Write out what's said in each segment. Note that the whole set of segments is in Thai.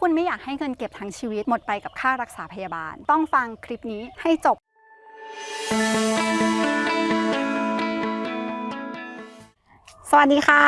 คุณไม่อยากให้เงินเก็บทั้งชีวิตหมดไปกับค่ารักษาพยาบาล ต้องฟังคลิปนี้ให้จบ สวัสดีค่ะ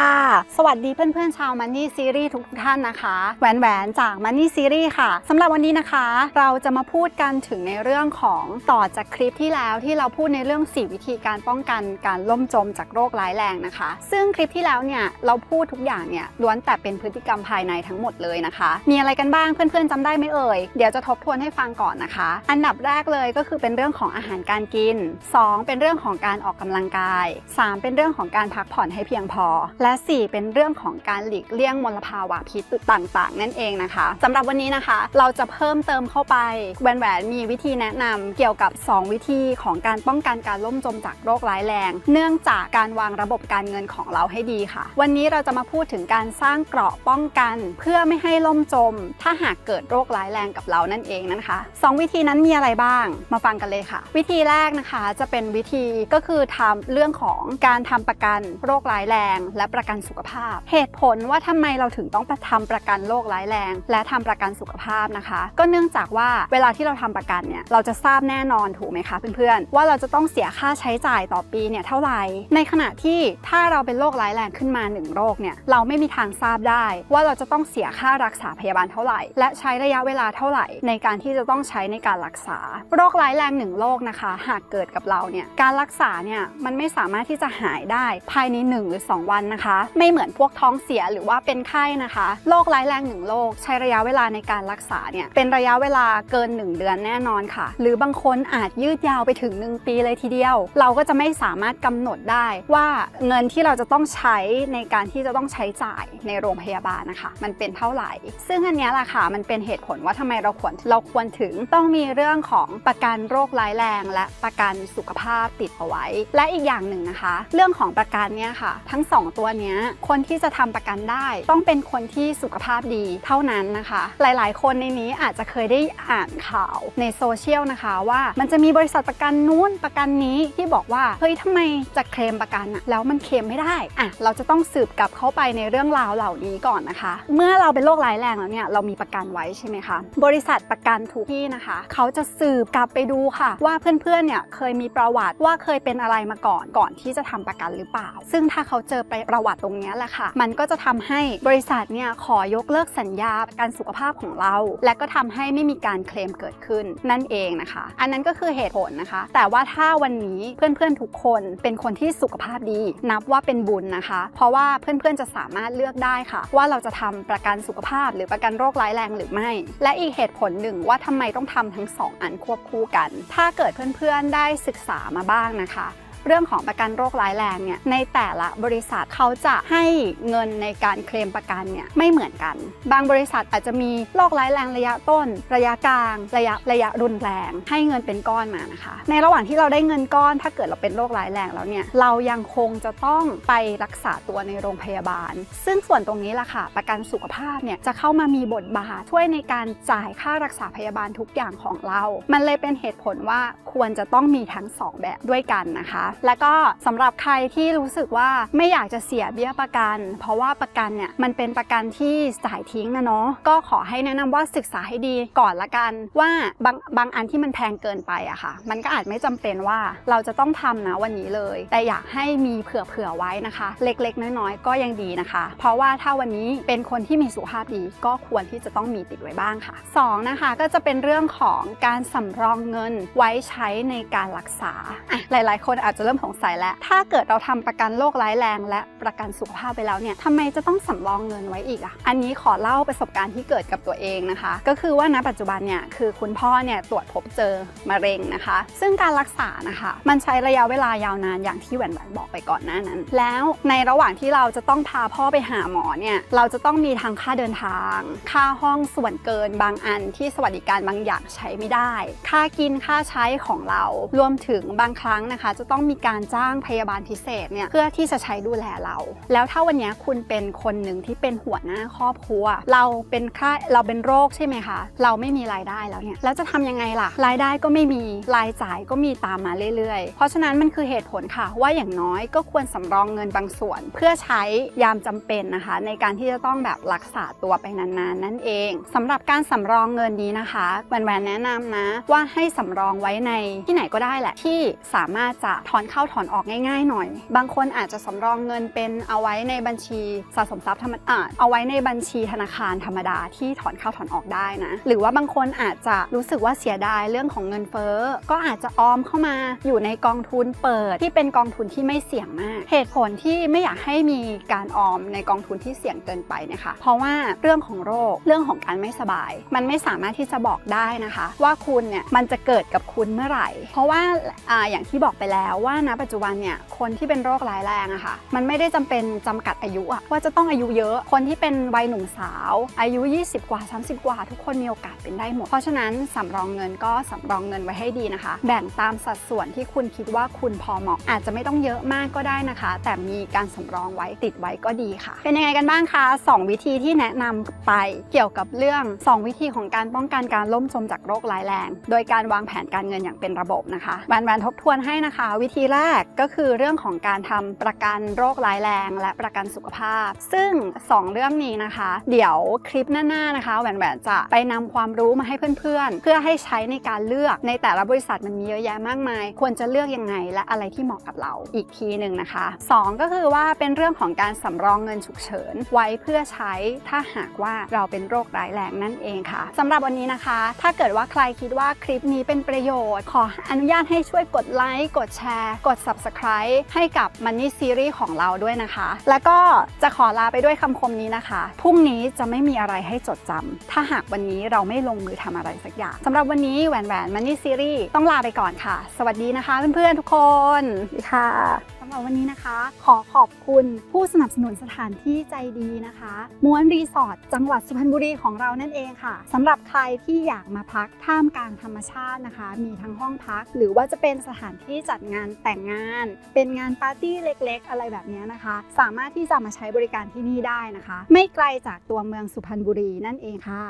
สวัสดีเพื่อนๆชาวมันนี่ซีรีส์ทุกท่านนะคะแหวนแหวนๆจากมันนี่ซีรีส์ค่ะสำหรับวันนี้นะคะ เราจะมาพูดกันถึงในเรื่องของต่อจากคลิปที่แล้วที่เราพูดในเรื่อง 4 วิธีการป้องกันการล่มจมจากโรคร้ายแรงนะคะ ซึ่งคลิปที่แล้วเนี่ยเราพูดทุกอย่างเนี่ยล้วนแต่เป็นพฤติกรรมภายในทั้งหมดเลยนะคะ มีอะไรกันบ้างเพื่อนๆจำได้ไหมเอ่ยเดี๋ยวจะทบทวนให้ฟังก่อนนะคะ อันดับแรกเลยก็คือเป็นเรื่องของอาหารการกิน 2 เป็นเรื่องของการออกกำลังกาย 3 เป็นเรื่องของการพักผ่อนให้เพียงพอ และ 4 เป็นเรื่องของการหลีกเลี่ยงมลภาวะพิษต่างๆ นั่นเองนะคะสำหรับวันนี้นะคะ เราจะเพิ่มเติมเข้าไปแหวนแหวนมีวิธีแนะนำเกี่ยวกับ 2 วิธีของการป้องกันการล่มจมจากโรคร้ายแรง เนื่องจากการวางระบบการเงินของเราให้ดีค่ะ วันนี้เราจะมาพูดถึงการสร้างเกราะป้องกัน เพื่อไม่ให้ล่มจม ถ้าหากเกิดโรคร้ายแรงกับเรานั่นเองนะคะสองวิธีนั้นมีอะไรบ้าง มาฟังกันเลยค่ะ วิธีแรกนะคะจะเป็นวิธีก็คือทำเรื่องของการทำประกันโรคร้ายแรงและประกันสุขภาพ เหตุผลว่าทำไมเราถึงต้องทำประกันโรคร้ายแรง และทำประกันสุขภาพนะคะ ก็เนื่องจากว่าเวลาที่เราทำประกันเนี่ยเราจะทราบแน่นอนถูกไหมคะเพื่อนๆว่าเราจะต้องเสียค่าใช้จ่ายต่อปีเนี่ยเท่าไหร่ในขณะที่ถ้าเราเป็นโรคร้ายแรงขึ้นมาหนึ่งโรคเนี่ยเราไม่มีทางทราบได้ ว่าเราจะต้องเสียค่ารักษาพยาบาลเท่าไหร่ และใช้ระยะเวลาเท่าไหร่ ในการที่จะต้องใช้ในการรักษา โรคร้ายแรงหนึ่งโรคนะคะ หากเกิดกับเราเนี่ยการรักษาเนี่ยมันไม่สามารถที่จะหายได้ภายใน 1 หรือ2 วันนะคะ ไม่เหมือนพวกท้องเสียหรือว่าเป็นไข้นะคะโรคร้ายแรงหนึ่งโรคใช้ระยะเวลาในการรักษาเนี่ยเป็นระยะเวลาเกิน 1 เดือนแน่นอนค่ะ หรือบางคนอาจยืดยาวไปถึง 1 ปีเลยทีเดียว เราก็จะไม่สามารถกำหนดได้ว่าเงินที่เราจะต้องใช้ในการที่จะต้องใช้จ่ายในโรงพยาบาลนะคะ มันเป็นเท่าไหร่ ซึ่งอันนี้แหละค่ะมันเป็นเหตุผลว่าทำไมเราควรเราควรถึงต้องมีเรื่องของประกันโรคร้ายแรง และประกันสุขภาพติดเอาไว้ และอีกอย่างหนึ่งนะคะ เรื่องของประกันเนี่ยค่ะทั้งสองตัวนี้คนที่จะทำประกันได้ ต้องเป็นคนที่สุขภาพดีเท่านั้นนะคะ หลายๆ คนในนี้อาจจะเคยได้อ่านข่าวในโซเชียลนะคะว่ามันจะมีบริษัทประกันนู้นประกันนี้ที่บอกว่าเฮ้ยทำไมจะเคลมประกันอะแล้วมันเคลมไม่ได้อะเราจะต้องสืบกลับเข้าไปในเรื่องราวเหล่านี้ก่อนนะคะ เมื่อเราเป็นโรคร้ายแรงแล้วเนี่ยเรามีประกันไว้ใช่ไหมคะบริษัทประกันทุกที่นะคะ เขาจะสืบกลับไปดูค่ะ ว่าเพื่อนๆเนี่ยเคยมีประวัติว่าเคยเป็นอะไรมาก่อนก่อนที่จะทำประกันหรือเปล่า ซึ่งถ้าเขาเจอไปประวัติตรงนี้แหละค่ะ มันก็จะทำให้บริษัทเนี่ยขอยกเลิกสัญญาประกันสุขภาพของเรา และก็ทำให้ไม่มีการเคลมเกิดขึ้นนั่นเองนะคะ อันนั้นก็คือเหตุผลนะคะ แต่ว่าถ้าวันนี้เพื่อนๆทุกคนเป็นคนที่สุขภาพดี นับว่าเป็นบุญนะคะ เพราะว่าเพื่อนๆจะสามารถเลือกได้ค่ะ ว่าเราจะทำประกันสุขภาพ หรือประกันโรคร้ายแรงหรือไม่ และอีกเหตุผลหนึ่งว่าทำไมต้องทำทั้งสองอันควบคู่กัน ถ้าเกิดเพื่อนๆได้ศึกษามาบ้างนะคะ เรื่องของประกันโรคร้ายแรงเนี่ยในแต่ละบริษัทเขาจะให้เงินในการเคลมประกันเนี่ยไม่เหมือนกัน บางบริษัทอาจจะมีโรคร้ายแรงระยะต้น ระยะกลาง ระยะระยะรุนแรง ให้เงินเป็นก้อนมานะคะ ในระหว่างที่เราได้เงินก้อน ถ้าเกิดเราเป็นโรคร้ายแรงแล้วเนี่ยเรายังคงจะต้องไปรักษาตัวในโรงพยาบาล ซึ่งส่วนตรงนี้แหละค่ะ ประกันสุขภาพเนี่ยจะเข้ามามีบทบาทช่วยในการจ่ายค่ารักษาพยาบาลทุกอย่างของเรา มันเลยเป็นเหตุผลว่าควรจะต้องมีทั้งสองแบบด้วยกันนะคะแล้วก็สำหรับใครที่รู้สึกว่าไม่อยากจะเสียเบี้ยประกัน เพราะว่าประกันเนี่ยมันเป็นประกันที่จ่ายทิ้งนะเนาะก็ขอให้แนะนำว่าศึกษาให้ดีก่อนละกันว่าบางบางอันที่มันแพงเกินไปอะค่ะ มันก็อาจไม่จำเป็นว่าเราจะต้องทำนะวันนี้เลย แต่อยากให้มีเผื่อๆไว้นะคะ เล็กๆ น้อยๆ ก็ยังดีนะคะ เพราะว่าถ้าวันนี้เป็นคนที่มีสุขภาพดีก็ควรที่จะต้องมีติดไว้บ้างค่ะสองนะคะก็จะเป็นเรื่องของการสำรองเงินไว้ใช้ในการรักษาหลายๆ คนอาจจะเริ่มสงสัยแล้ว ถ้าเกิดเราทำประกันโรคร้ายแรง และประกันสุขภาพไปแล้วเนี่ยทำไมจะต้องสำรองเงินไว้อีกอะ อันนี้ขอเล่าประสบการณ์ที่เกิดกับตัวเองนะคะ ก็คือว่าณปัจจุบันเนี่ยคือคุณพ่อเนี่ยตรวจพบเจอมะเร็งนะคะ ซึ่งการรักษานะคะ มันใช้ระยะเวลายาวนานอย่างที่แหวนแหวนบอกไปก่อนหน้านั้น แล้วในระหว่างที่เราจะต้องพาพ่อไปหาหมอเนี่ยเราจะต้องมีทางค่าเดินทาง ค่าห้องส่วนเกินบางอันที่สวัสดิการบางอย่างใช้ไม่ได้ ค่ากินค่าใช้ของเรารวมถึงบางครั้งนะคะ จะต้องมีมีการจ้างพยาบาลพิเศษเนี่ยเพื่อที่จะใช้ดูแลเรา แล้วถ้าวันนี้คุณเป็นคนหนึ่งที่เป็นหัวหน้าครอบครัว เราเป็นค่าเราเป็นโรคใช่ไหมคะ เราไม่มีรายได้แล้วเนี่ยแล้วจะทำยังไงล่ะ รายได้ก็ไม่มีรายจ่ายก็มีตามมาเรื่อยๆ เพราะฉะนั้นมันคือเหตุผลค่ะ ว่าอย่างน้อยก็ควรสำรองเงินบางส่วน เพื่อใช้ยามจำเป็นนะคะ ในการที่จะต้องแบบรักษาตัวไปนานๆนั่นเองสำหรับการสำรองเงินนี้นะคะแหวนแนะนำนะ ว่าให้สำรองไว้ในที่ไหนก็ได้แหละที่สามารถจะถอนเข้าถอนออกง่ายๆหน่อย บางคนอาจจะสำรองเงินเป็นเอาไว้ในบัญชีสะสมทรัพย์ธรรมดาเอาไว้ในบัญชีธนาคารธรรมดาที่ถอนเข้าถอนออกได้นะ หรือว่าบางคนอาจจะรู้สึกว่าเสียดายเรื่องของเงินเฟ้อ ก็อาจจะออมเข้ามาอยู่ในกองทุนเปิดที่เป็นกองทุนที่ไม่เสี่ยงมาก เหตุผลที่ไม่อยากให้มีการออมในกองทุนที่เสี่ยงเกินไปนะคะ เพราะว่าเรื่องของโรคเรื่องของการไม่สบาย มันไม่สามารถที่จะบอกได้นะคะ ว่าคุณเนี่ยมันจะเกิดกับคุณเมื่อไหร่ เพราะว่าอ่าอย่างที่บอกไปแล้วว่าณปัจจุบันเนี่ยคนที่เป็นโรคร้ายแรงอะค่ะมันไม่ได้จำเป็นจำกัดอายุอะว่าจะต้องอายุเยอะคนที่เป็นวัยหนุ่มสาว อายุ 20 กว่า 30 กว่า ทุกคนมีโอกาสเป็นได้หมด เพราะฉะนั้นสำรองเงินก็สำรองเงินไว้ให้ดีนะคะ แบ่งตามสัดส่วนที่คุณคิดว่าคุณพอเหมาะอาจจะไม่ต้องเยอะมากก็ได้นะคะ แต่มีการสำรองไว้ติดไว้ก็ดีค่ะ เป็นยังไงกันบ้างคะสองวิธีที่แนะนำไปเกี่ยวกับเรื่อง 2 วิธีของการป้องกันการล่มจมจากโรคร้ายแรง โดยการวางแผนการเงินอย่างเป็นระบบนะคะแวนแวนทบทวนให้นะคะวิธีแรกก็คือเรื่องของการทำประกันโรคร้ายแรง และประกันสุขภาพ ซึ่ง 2 เรื่องนี้นะคะ เดี๋ยวคลิปหน้าๆนะคะแหวนแหวนจะไปนำความรู้มาให้เพื่อนๆ เพื่อให้ใช้ในการเลือกในแต่ละบริษัทมันมีเยอะแยะมากมาย ควรจะเลือกยังไงและอะไรที่เหมาะกับเราอีกทีหนึ่งนะคะ 2 ก็คือว่าเป็นเรื่องของการสำรองเงินฉุกเฉิน ไว้เพื่อใช้ถ้าหากว่าเราเป็นโรคร้ายแรงนั่นเองค่ะสำหรับวันนี้นะคะ ถ้าเกิดว่าใครคิดว่าคลิปนี้เป็นประโยชน์ ขออนุญาตให้ช่วยกดไลค์กดแชร์กด subscribe ให้กับ Money Series ของเราด้วยนะคะ แล้วก็จะขอลาไปด้วยคำคมนี้นะคะ พรุ่งนี้จะไม่มีอะไรให้จดจำถ้าหากวันนี้เราไม่ลงมือทำอะไรสักอย่างสำหรับวันนี้แหวนแหวน Money Series ต้องลาไปก่อนค่ะ สวัสดีนะคะเพื่อนๆทุกคนสวัสดีค่ะ สำหรับวันนี้นะคะ ขอขอบคุณผู้สนับสนุนสถานที่ใจดีนะคะ ม้วนรีสอร์ทจังหวัดสุพรรณบุรีของเรานั่นเองค่ะสำหรับใครที่อยากมาพักท่ามกลางธรรมชาตินะคะ มีทั้งห้องพัก หรือว่าจะเป็นสถานที่จัดงานแต่งงาน เป็นงานปาร์ตี้เล็กๆ อะไรแบบนี้นะคะ สามารถที่จะมาใช้บริการที่นี่ได้นะคะ ไม่ไกลจากตัวเมืองสุพรรณบุรีนั่นเองค่ะ